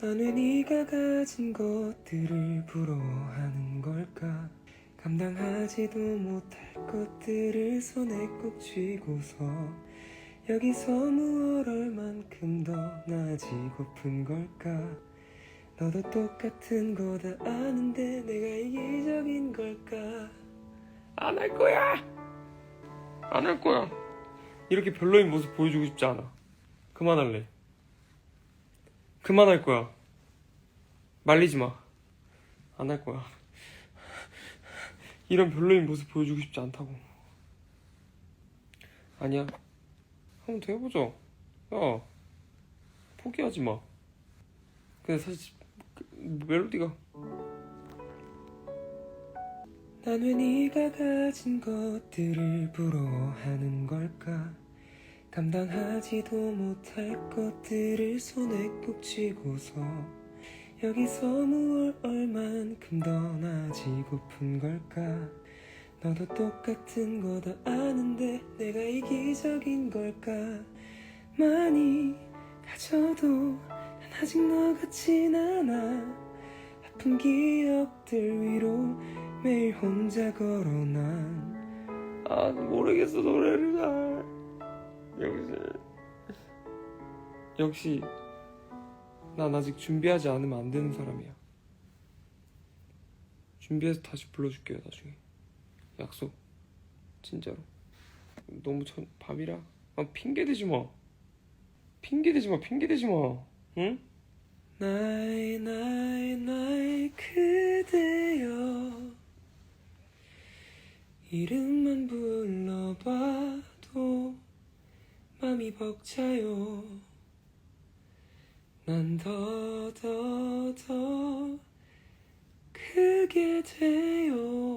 난 왜 네가 가진 것들을 부러워하는 걸까? 감당하지도 못할 것들을 손에 꼭 쥐고서 여기서 무얼 얼만큼 더 나아지고픈 걸까? 너도 똑같은 거 다 아는데 내가 이기적인 걸까? 안 할 거야! 안 할 거야. 이렇게 별로인 모습 보여주고 싶지 않아. 그만할래 그만할 거야. 말리지 마 안 할 거야. 이런 별로인 모습 보여주고 싶지 않다고. 아니야. 한번 더 해보자 야 포기하지 마. 근데 사실 그 멜로디가 난 왜 네가 가진 것들을 부러워하는 걸까 감당하지도 못할 것들을 손에 꼭 쥐고서 여기서 무얼 얼만큼 더 나아지고픈 걸까? 너도 똑같은 거 다 아는데 내가 이기적인 걸까? 많이 가져도 난 아직 너 같진 않아. 아픈 기억들 위로 매일 혼자 걸어 난아 모르겠어 노래를 잘 역시 역시 난 아직 준비하지 않으면 안 되는 사람이야. 준비해서 다시 불러줄게요 나중에. 약속. 진짜로. 너무 천, 밤이라. 아 핑계 대지 마. 핑계 대지 마 핑계 대지 마. 응? 나의 나의 나의 그대여. 이름만 불러봐도 맘이 벅차요. 난 더 더 더 크게 돼요